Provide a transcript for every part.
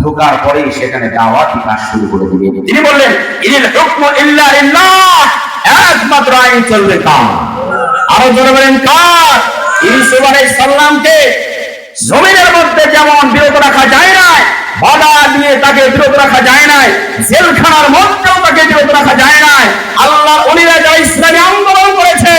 ঢোকার পরেই সেখানে দাওয়াতি কাজ শুরু করে দিবে তিনি বললেন, ইনিল হুকমু ইল্লা লিল্লাহ একমাত্র আইন চলবে কার আরও জোরে বলেন, কার? ইউসুফ আলাইহিস সালামকে জমিনের মধ্যে যেমন বিরত রাখা যায় না বাধা দিয়ে তাকে বিরত রাখা যায় না জেলখানার মধ্যেও তাকে বিরত রাখা যায় না আল্লাহ অলিরা যারা ইসলামী আন্দোলন করেছে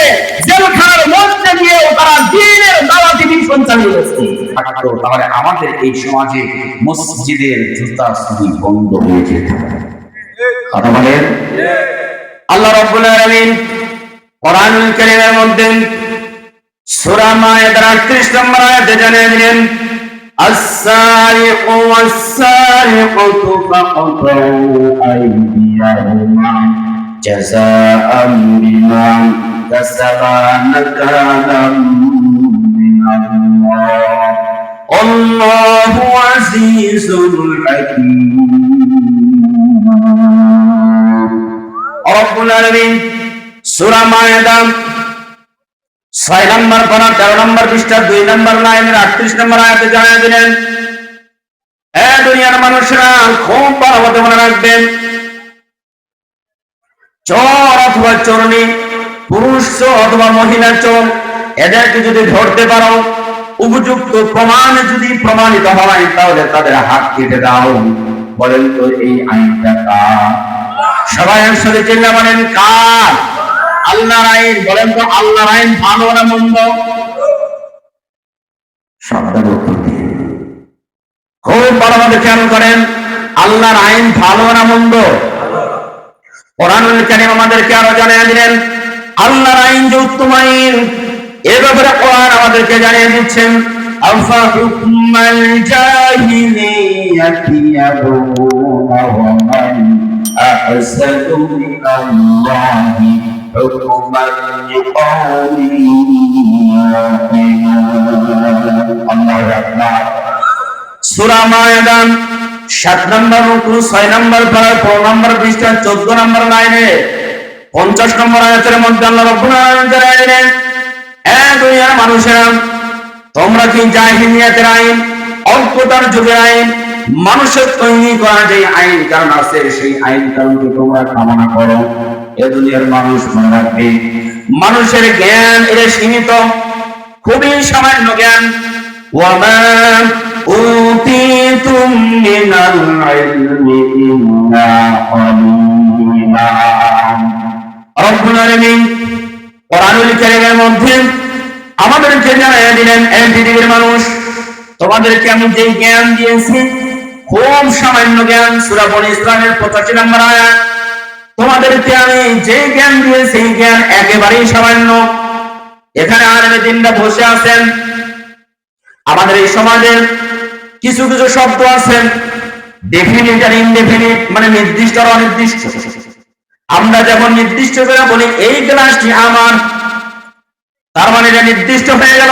জেলখানার মধ্যে দিয়েও তারা দিনের দাওয়াতি মিশন চালিয়েছে থাকতো তাহলে আমাদের এই সমাজে মসজিদের জুতা সুদি বন্ধ হয়ে যেত। কথা বলেন? আল্লাহ রাব্বুল আলামিন কোরআনুল কারীমের মধ্যে সূরা মায়েদার 38 নম্বর আয়াতে জানিয়ে দিলেন السارق والسارقة فقطعوا أيديهما جزاء بما كسبا نكالا من الله الله عزيز حكيم رب العالمين সূরা মায়েদা ছয় নম্বর পারা তেরো নম্বর পৃষ্ঠা, দুই নম্বর লাইনের আটত্রিশ নম্বর আয়াতে জানিয়ে দিলেন দুনিয়ার মানুষরা খুব মতো মনে রাখবেন, চোর অথবা চোরনি, পুরুষ অথবা মহিলা চোর, এদেরকে যদি ধরতে পারো, উপযুক্ত প্রমাণ যদি প্রমাণিত হয়, তাহলে তাদের হাত কেটে দাও। বলেন তো এই আইনটা কার? সবাই আসলে চিন্তা বলেন কার? আল্লাহর আইন বলেন তো আল্লাহর আইন ভালো না মন্দ শব্দের উত্তর দিন। খুব ভালো মতো খেয়াল করেন আল্লাহর আইন ভালো না মন্দ কোরআনুল কারীম আমাদেরকে আরও জানিয়ে দিলেন আল্লাহর আইন যে উত্তম আইন এ ব্যাপারে কোরআন আমাদেরকে জানিয়ে দিচ্ছেন মান আহসানু ছয় নম্বর চোদ্দ নম্বর লাইনে, পঞ্চাশ নম্বর মানুষেরা, তোমরা কি জাহিলিয়াতের আইন, অল্পতার যুগের আইন, মানুষের তৈরি করা যে আইন, কারণ আছে সেই আইন কারণকে তোমরা কামনা করো? দুনিয়ার মানুষ মনে রাখবে। মানুষের জ্ঞান এটা সীমিত, খুবই সামান্য জ্ঞান। আমাদেরকে দিলেন মানুষ, তোমাদেরকে আমি যে জ্ঞান দিয়েছি, খুব সামান্য জ্ঞান সুরাবন ইসলামের পঁচাশি 85 নম্বর আয়াত। তোমাদেরকে আমি যে জ্ঞান দিয়েছি সেই জ্ঞান একেবারেই সামান্য। এখানে আলেমে দিনরা বসে আছেন। আমাদের এই সমাজের কিছু কিছু শব্দ আছেন ডেফিনিট আর ইনডেফিনিট মানে নির্দিষ্ট আর অনির্দিষ্ট। আমরা যখন নির্দিষ্ট করে বলি, এই গ্লাসটি আমার। তার মানে এটা নির্দিষ্ট হয়ে গেল।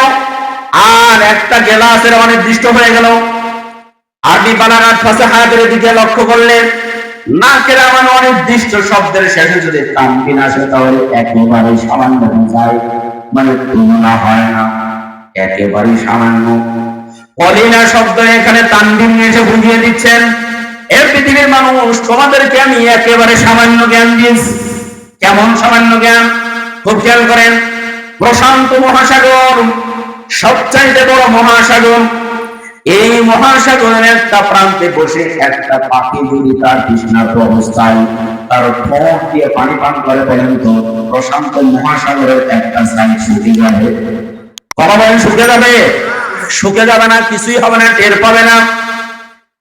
আর একটা গ্লাসের অনির্দিষ্ট হয়ে গেল। আরবি বানানার ফাঁসে হাতের দিকে লক্ষ্য করলে নাকের মানে অনির্দিষ্ট শব্দের শেষে যদি তানবিন আসে, তাহলে একেবারে সামান্য যায়। মানে তুলনা হয় না, একেবারেই সামান্য। অলিনা শব্দ এখানে তানবিন এসে বুঝিয়ে দিচ্ছেন, এ পৃথিবীর মানুষ, তোমাদেরকে আমি একেবারে সামান্য জ্ঞান দিয়েছি। কেমন সামান্য জ্ঞান? খুব খেয়াল করেন, প্রশান্ত মহাসাগর, সবচাইতে বড় মহাসাগর এই মহাসাগরের একটা প্রান্তে বসে একটা পাখি যদি তার তৃষ্ণার্ত অবস্থায় তার ঠোঁট দিয়ে পানি পান করে বলেন তো, প্রশান্ত মহাসাগরের একটা সাইড শুকিয়ে যাবে। কথা বলেন শুকে যাবে? শুকে যাবে না, কিছুই হবে না, টের পাবে না।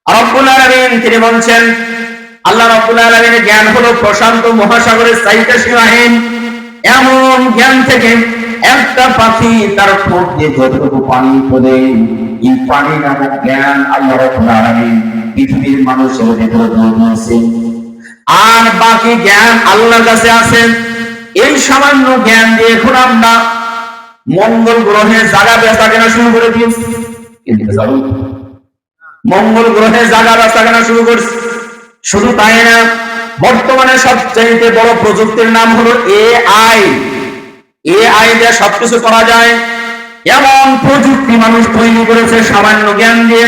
রব্বুল আলামিন, তিনি বলছেন, আল্লাহ রব্বুল আলামিনের জ্ঞান হলো প্রশান্ত মহাসাগরের চাইতে সীমাহীন। এমন জ্ঞান থেকে একটা পাখি তার ঠোঁট দিয়ে যতটুকু পানি পদে এই পানি নামক জ্ঞান আল্লাহ রব্বুল পৃথিবীর মানুষের ভেতরে দিয়েছে। আর বাকি জ্ঞান আল্লাহর কাছে আছে। এই সামান্য জ্ঞান দিয়ে এখন আমরা মঙ্গল গ্রহে জাগা বেচা কেনা শুরু করে দিয়েছি মঙ্গল গ্রহে জাগা বেচা কেনা শুরু করছি। শুধু তাই না, বর্তমানে সবচেয়ে বড় প্রযুক্তির নাম হলো এআই এআই দিয়ে সবকিছু করা যায়। এমন প্রযুক্তি মানুষ তৈরি করেছে সামান্য জ্ঞান দিয়ে।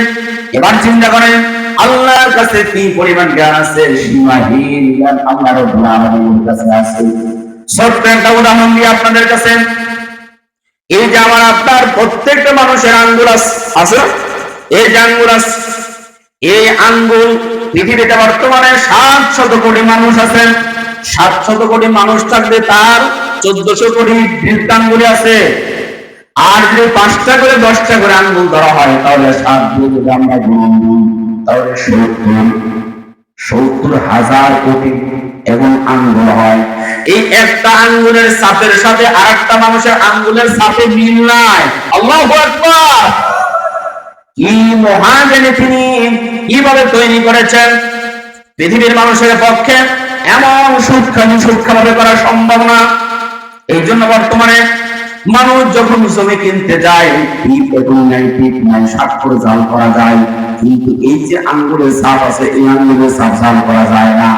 এবার চিন্তা করেন, আল্লাহর কাছে কি পরিমাণ জ্ঞান আছে? সীমাহীন জ্ঞান কাছে আছে। ছোট্ট একটা উদাহরণ দিয়ে আপনাদের কাছে। এই যে আমার আপনার প্রত্যেকটা মানুষের আঙ্গুল আছে? এই যে আঙ্গুল এই আঙ্গুল পৃথিবীতে বর্তমানে সাত শত কোটি মানুষ আছেন। সাত শত কোটি মানুষ থাকবে তার চোদ্দশো কোটি বৃত্তাঙ্গুলি আছে। আর যদি পাঁচটা করে, দশটা করে আঙ্গুল ধরা হয়, তাহলে সাত যদি আমরা গুণ তাহলে সত্তর সত্তর হাজার কোটি এবং আঙ্গুল হয়। এই একটা আঙ্গুলের সাপের সাথে আর একটা মানুষের আঙ্গুলের সাপে মিল নাই। আল্লাহ কি মহাজ্ঞানী তিনি, কীভাবে তৈরি করেছেন পৃথিবীর মানুষের পক্ষে, এমন সূক্ষ্ম সূক্ষ্মভাবে করা সম্ভব না। এই জন্য বর্তমানে মানুষ যখন জমি কিনতে যায় নাই জাল করা যায়, কিন্তু এই যে আঙ্গুলের সাপ আছে, এই আঙ্গুলের সাপ জাল করা যায় না।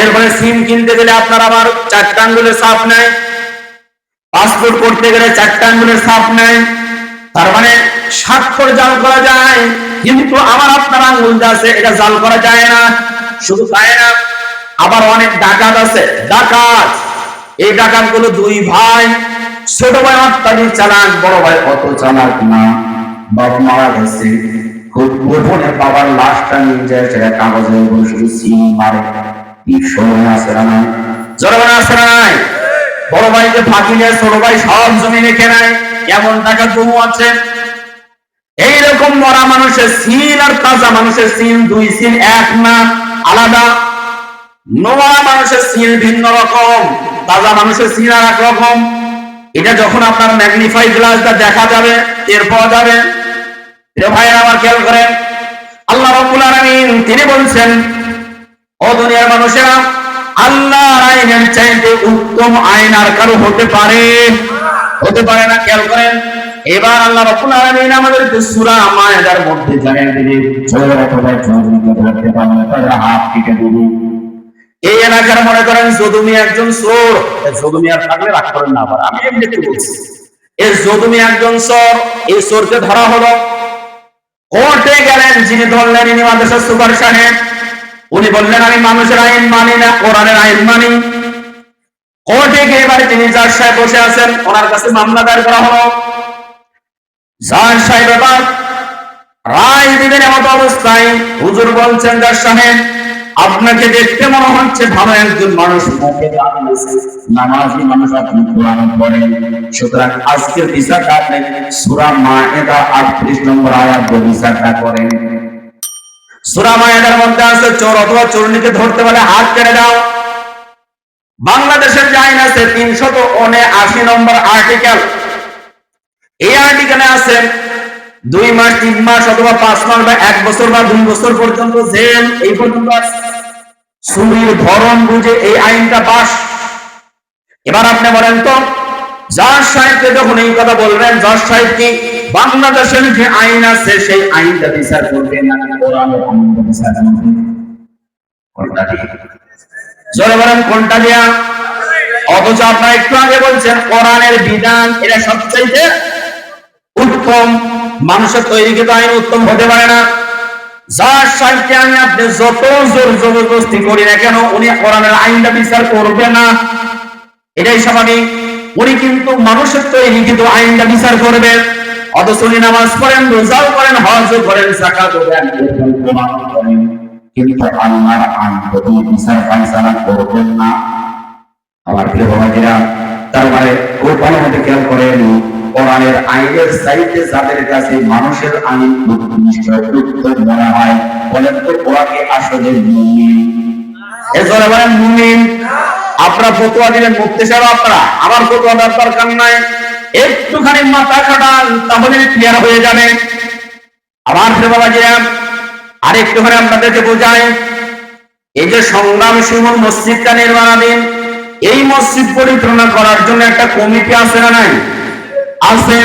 এরপরে সিম কিনতে গেলে আপনার আবার চারটা আঙ্গুলের সাপ নেয় পাসপোর্ট করতে গেলে চারটা আঙ্গুলের সাপ নেয়, তার মানে স্বাক্ষর জাল করা যায়, কিন্তু আমার আপনার আঙ্গুল আছে, এটা জাল করা যায় না, শুধু তাই না, আবার অনেক ডাকাত আছে, ডাকাত। এই ডাকাতগুলো দুই ভাই, ছোট ভাই চালাক, বড় ভাই অত চালাক না। বাপ মারা গেছে। খুব গোপনে বাবার লাশটা নিয়ে যায়, সেটা কাগজে সিম মারে। সময় আছে না জনগণ বড় ভাইকে ফাঁকি নিয়ে ছোট ভাই সব জমি রেখে নেয়। টাকা আছে? এইরকম মরা মানুষের সিন আর তাজা মানুষের সিন, দুই সিন এক না, আলাদা। নোয়া মানুষের সিন ভিন্ন রকম। তাজা মানুষের সিন আর এক রকম। এটা যখন আপনার ম্যাগনিফাই গ্লাসটা দেখা যাবে, টের পাওয়া যাবে। ভাইয়েরা, আমার খেয়াল করেন, আল্লাহ রাব্বুল আলামিন তিনি বলছেন, ও দুনিয়ার মানুষেরা, আল্লাহর আইনের চাইতে উত্তম আইন আর কারও হতে পারে? হতে পারে না, খেয়াল করেন। এবার আল্লাহ রাব্বুল আলামিন আমাদেরকে সূরা মায়েদার মধ্যে জানিয়ে দিলেন হাত কেটে দিবে। এই এলাকার মনে করেন যদুমি একজন চোর যদুমি আর থাকলে রাগ করেন না আবার। আমি এমনি একটু বলছি এই যদুমি একজন চোর, এই চোরকে ধরা হলো। কোর্টে গেলেন, যিনি ধরলেন, ইনি মাদ্রাসার সুপার সাহেব। উনি বললেন, আমি মানুষের আইন মানি না, কোরআনের আইন মানি। কোর্টে গিয়ে এবারে তিনি জাজ সাহেব বসে আছেন, ওনার কাছে মামলা দায়ের করা হলো। জাজ সাহেব এবার রায় দিবেন এমত অবস্থায়। হুজুর বলছেন, জাজ সাহেব আপনাকে দেখতে মনে হচ্ছে ভালো একজন মানুষ। নামাজি মানুষ আপনি কোরআন পড়েন। সুতরাং আজকের বিচারটা আপনি সূরা মায়েদা 38 নম্বর আয়াত বিচারটা করেন। সূরা মায়েদার মধ্যে আছে চোর অথবা চোরনিকে ধরতে পারলে হাত কেটে দাও। বাংলাদেশের যে আইন আছে তিনশত আশি নম্বর আর্টিকেল এই আর্টিকেলে আছে দুই মাস, তিন মাস অথবা পাঁচ মাস বা এক বছর বা দুই বছর পর্যন্ত জেল, এই পর্যন্ত চুরির ধরন বুঝে এই আইনটা পাস। এবার আপনি বলেন তো, জাজ সাহেবকে যখন এই কথা বলবেন, জাজ সাহেব কি বাংলাদেশের যে আইন আছে, সেই আইনটা বিচার করবেন না? কোনটা জোরে বলেন, কোনটা দিয়া? অথচ আপনারা একটু আগে বলছেন, কোরআনের বিধান এটা সবচাইতে উত্তম মানুষের তৈরিকৃত আইন উত্তম হতে পারে না। যার সাহিত্যে আমি আপনি যত জোর জবরদস্তি করি না কেন, উনি কোরআনের আইনটা বিচার করবে না। এটাই স্বাভাবিক। উনি কিন্তু মানুষের তৈরি কিন্তু আইনটা বিচার করবে। কিন্তু আমার প্রিয় বাবাজিরা তার খুব ভালো মতো খেয়াল করেন কোরআনের আইনের চাইতে যাদের কাছে মানুষের আইন উত্তম মনে হয়, বলেন তো ওরাকে আসলে মুমিন? এজন্য বলেন মুমিন। আপনারা ফতোয়া দিলেন মুক্তি সাহেব আপনারা আমার ফতোয়া দেওয়ার দরকার নাই। একটুখানি মাথা খাটান, তাহলে ক্লিয়ার হয়ে যাবে। আমার প্রিয় বাবাজিরা আর একটুখানি আপনাদেরকে বোঝাই, এই যে সংগ্রাম সুমন মসজিদটা নির্মাণাধীন, এই মসজিদ পরিচালনা করার জন্য একটা কমিটি আছে না নাই? আছে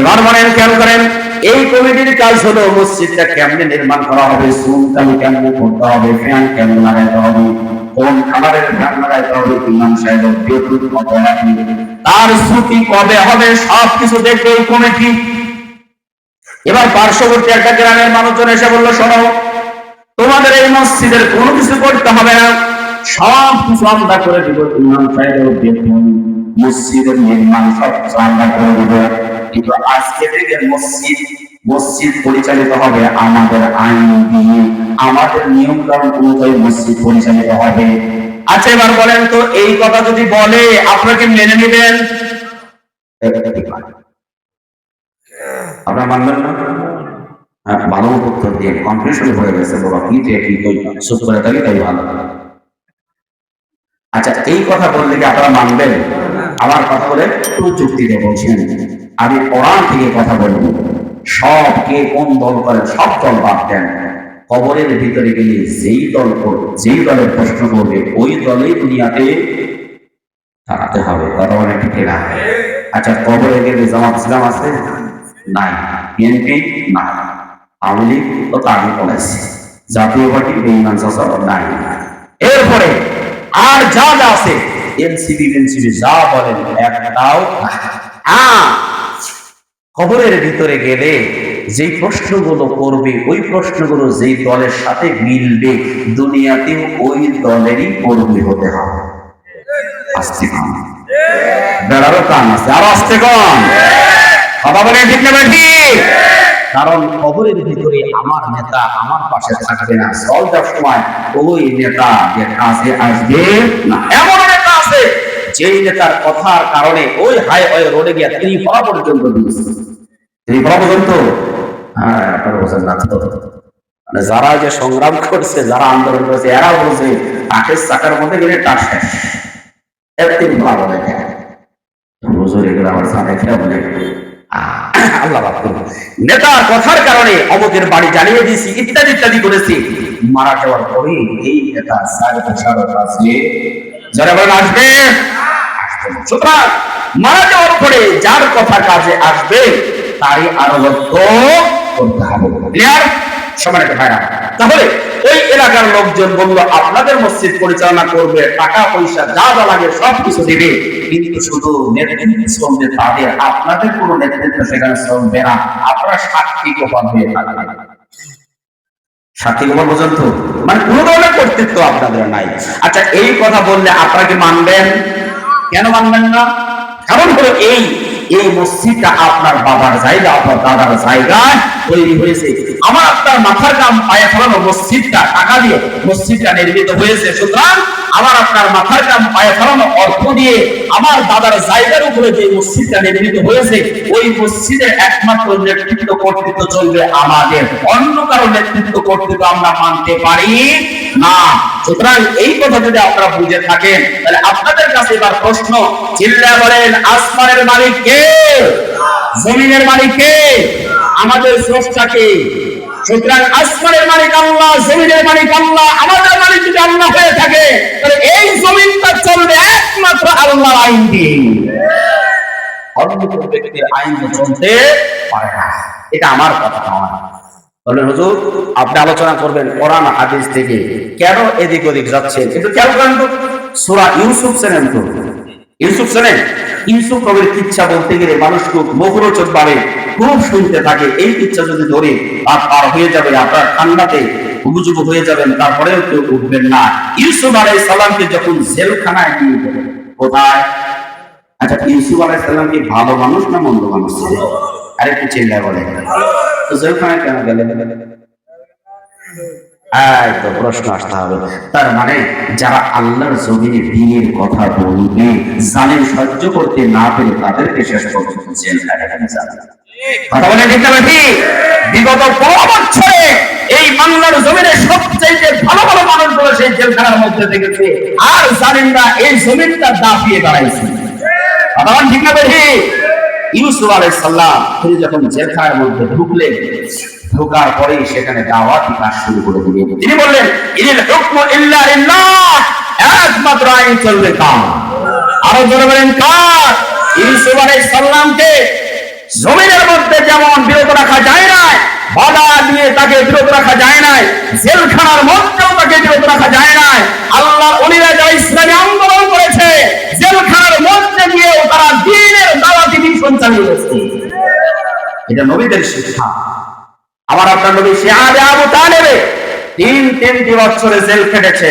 এবার বলেন খেয়াল করেন, এই কমিটির কাজ হলো মসজিদটা কেমনে নির্মাণ করা হবে সুনকালি কেমনে করতে হবে, ফ্যান কেমন লাগাইতে হবে, কোন খাবারের ফ্যান লাগাইতে হবে, ইমাম সাহেবের কত তার ছুটি কবে হবে সব কিছু দেখবে এই কমিটি। এবার পার্শ্ববর্তী একটা গ্রামের মানুষজন এসে বলল, শোনো, তোমাদের এই মসজিদের কোনো কিছু করতে হবে না সব কিছু করে দিব ইমাম সাহেবের মসজিদের নির্মাণ সব করে দিব। কিন্তু আজকে থেকে মসজিদ মসজিদ পরিচালিত হবে আমাদের আইন দিয়ে। আমাদের নিয়ম কানুন অনুযায়ী মসজিদ পরিচালিত হবে। আচ্ছা এবার বলেন তো এই কথা যদি বলে আপনাকে মেনে নেবেন? আপনারা মানবেন না? হ্যাঁ, ভালো উত্তর দিয়ে কনফিউশন হয়ে গেছে বাবা কি কি চুপ করে তাই ভালো। আচ্ছা এই কথা বললে কি আপনারা মানবেন? আমার কথা বলে একটু যুক্তিতে বলছেন আমি কোরআন থেকে কথা বলব সব কে কোন দল করে, সব দল বাদ দেন। কবরের ভিতরে গেলে যেই দল যেই দলের প্রশ্ন করবে, ওই দলেই দুনিয়াতে দাঁড়াতে হবে। কথা বলে ঠিক না আচ্ছা কবরে গেলে জামাত ইসলাম আছে? নাই। বিএনপি? নাই। আওয়ামী লীগ তো তার জাতীয় পার্টি বেইমান নাই। এরপরে আর যা যা আছে এনসিবি এনসিবি যা বলেন, একটাও হ্যাঁ খবরের ভিতরে গেলে যেই প্রশ্নগুলো করবে, ওই প্রশ্নগুলো যেই দলের সাথে মিলবে, দুনিয়াতেও ওই দলেরই কর্মী হতে হবে। আসতে কম বেড়ারও কান আছে। আর আসতে কম কথা বলে ঠিক না ঠিক? কারণ খবরের ভিতরে আমার নেতা আমার পাশে থাকবে না। সলটার সময় ওই নেতা যে কাছে আসবে না এমন নেতা আছে যেই নেতার কথার কারণে ওই হাইওয়ে রোডে গিয়ে ত্রিপুরা পর্যন্ত দিয়েছে ত্রিপুরা পর্যন্ত? হ্যাঁ আপনারা না তো। মানে যারা যে সংগ্রাম করছে যারা আন্দোলন করেছে এরা বলছে টাকের চাকার মধ্যে গেলে টাক শেষ একদিন ভালো দেখে হুজুর এগুলো আমার সাথে খেয়ে বলে আহ, আল্লাহ নেতার কথার কারণে অমুকের বাড়ি জ্বালিয়ে দিয়েছি, ইত্যাদি ইত্যাদি করেছি। মারা যাওয়ার পরে এই নেতা সাড়ে সাড়ে কাছে যারা বলেন, আসবে? আসবে। সুতরাং মারা যাওয়ার পরে যার কথা কাজে আসবে, তারই আনুগত্য করতে হবে। সবার একটা ভাইরা। তাহলে ওই এলাকার লোকজন বলল, আপনাদের মসজিদ পরিচালনা করবে, টাকা পয়সা যা যা লাগে সব কিছু দিবে। কিন্তু শুধু নেতৃত্ব চলবে তাদের, আপনাদের কোনো নেতৃত্ব সেখানে চলবে না। আপনারা সাক্ষী গোপন হয়ে সাক্ষী গোপন পর্যন্ত? মানে কোনো ধরনের কর্তৃত্ব আপনাদের নাই। আচ্ছা এই কথা বললে আপনারা কি মানবেন? কেন মানবেন না? কারণ হলো এই এই মসজিদটা আপনার বাবার জায়গা, আপনার দাদার জায়গায় তৈরি হয়েছে। আমার আপনার মাথার কাম পায়ে ফেলানো মসজিদটা, টাকা দিয়ে মসজিদটা নির্মিত হয়েছে। সুতরাং আমার আপনার মাথার কাম, পায়ে ফেলানো অর্থ দিয়ে আমার দাদার জায়গার উপরে যে মসজিদটা নির্মিত হয়েছে, ওই মসজিদের একমাত্র নেতৃত্ব কর্তৃত্ব চলবে আমাদের। অন্য কারও নেতৃত্ব কর্তৃত্ব আমরা মানতে পারি না। সুতরাং এই কথা যদি আপনারা বুঝে থাকেন, তাহলে আপনাদের কাছে এবার প্রশ্ন, চিল্লা বলেন, আসমানের মালিক কে? জমিনের মালিক কে? আমাদের স্রষ্টাকে সুতরাং আসমানের মালিক আল্লাহ, জমিনের মালিক আল্লাহ, আমাদের মালিক যদি আল্লাহ হয়ে থাকে, তাহলে এই জমিনটা চলবে একমাত্র আইন দিয়ে। অন্য কোন ব্যক্তির আইন চলতে পারে না। এটা আমার কথা নয়। বললেন, হুজুর, আপনি আলোচনা করবেন কোরআন, হাদিস থেকে। কেন এদিক ওদিক যাচ্ছেন? কিন্তু কেন করেন তো সুরা ইউসুফ চেনেন তো। ইউসুফ চেনেন ইউসুফ কবির ইচ্ছা বলতে গেলে মানুষ খুব মুখরোচক ভাবে খুব শুনতে থাকে। এই ইচ্ছা যদি ধরে আর পার হয়ে যাবে, আপনার ঠান্ডাতে উবুজুবু হয়ে যাবেন, তারপরেও কেউ উঠবেন না। ইউসুফ আলাই সালামকে যখন জেলখানায় নিয়ে গেলেন, কোথায়? আচ্ছা ইউসুফ আলাই সালাম কি ভালো মানুষ না মন্দ মানুষ? ছিল আরেকটু চিন্তা বলে তো জেলখানায় কেন গেলেন? এই তো প্রশ্ন আসতে হবে। তার মানে যারা আল্লাহর জমিনে দিনের কথা বলবে, জালেম সহ্য করতে না পেরে তাদেরকে শেষ পর্যন্ত যাবে। কথা বলে ঠিক না ঠিক বিগত পনেরো বছরে এই বাংলার জমিনে সবচেয়ে ভালো ভালো মানুষগুলো সেই জেলখানার মধ্যে দেখেছে, আর জালিমরা এই জমিনটা দাপিয়ে দাঁড়াইছে কথা ঠিক না ঠিক ইউসুফ আলাইহিস সালাম, তিনি যখন জেলখানার মধ্যে ঢুকলেন ঢোকার পরেই সেখানে দাওয়াতি কাজ শুরু করে দিলেন। তিনি বললেন, ইনিল হুকমু ইল্লা লিল্লাহ একমাত্র আইন চলবে কার আরও জোরে বলেন কার ইউসুফ আলাইহিস সালামকে জমিনের মধ্যে যেমন বিরত রাখা যায় না বাধা দিয়ে তাকে বিরত রাখা যায় না জেলখানার মধ্যেও তাকে বিরত রাখা যায় না আল্লাহ অলিরা যারা ইসলামী আন্দোলন করেছে, জেলখানার মধ্যে গিয়েও তারা দিনের দাওয়াতি মিশন চালিয়েছে এটা নবীদের শিক্ষা। আমার আপনার নবী শিহাবে আবু তালেবে তিন তিনটি বছরে জেল খেটেছে।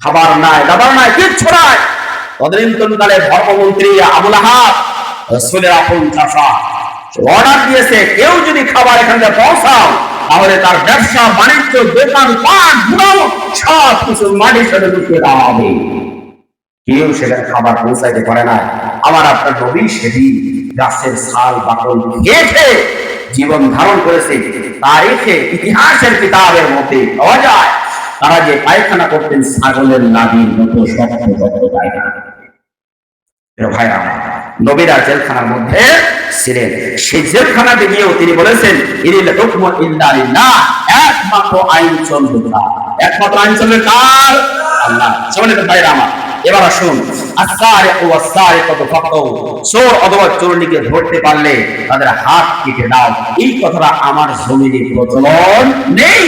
খাবার নাই, দাবার নাই, কিচ্ছু নাই। তদনীন্তনকালে ধর্মমন্ত্রী আবুল আহাব রসুলের আপন চাষা অর্ডার দিয়েছে, কেউ যদি খাবার এখানে পৌঁছাও, তাহলে তার ব্যবসা, বাণিজ্য, দোকান, পাট, গুড়াও, সব কিছু মাটির সাথে ঢুকিয়ে দেওয়া হবে। কেউ সেখানে খাবার পৌঁছাইতে পারে না আমার আপনার নবী সেদিন গাছের ছাল বাকল গেছে জীবন ধারণ করেছে। তারিখে ইতিহাসের কিতাবের মধ্যে পাওয়া যায়, তারা যে পায়খানা করতেন ছাগলের নাবির মতো নবীরা জেলখানার মধ্যে ছিলেন। সেই জেলখানাতে গিয়েও তিনি বলেছেন একমাত্র আইন চলবে একমাত্র আইন চলবে কার? আল্লাহ। ভাইরা আমার এবার আসুন। চোর অথবা চোরনিকে ধরতে পারলে তাদের হাত কেটে দাও। এই কথাটা আমার জমিনে প্রচলন নেই।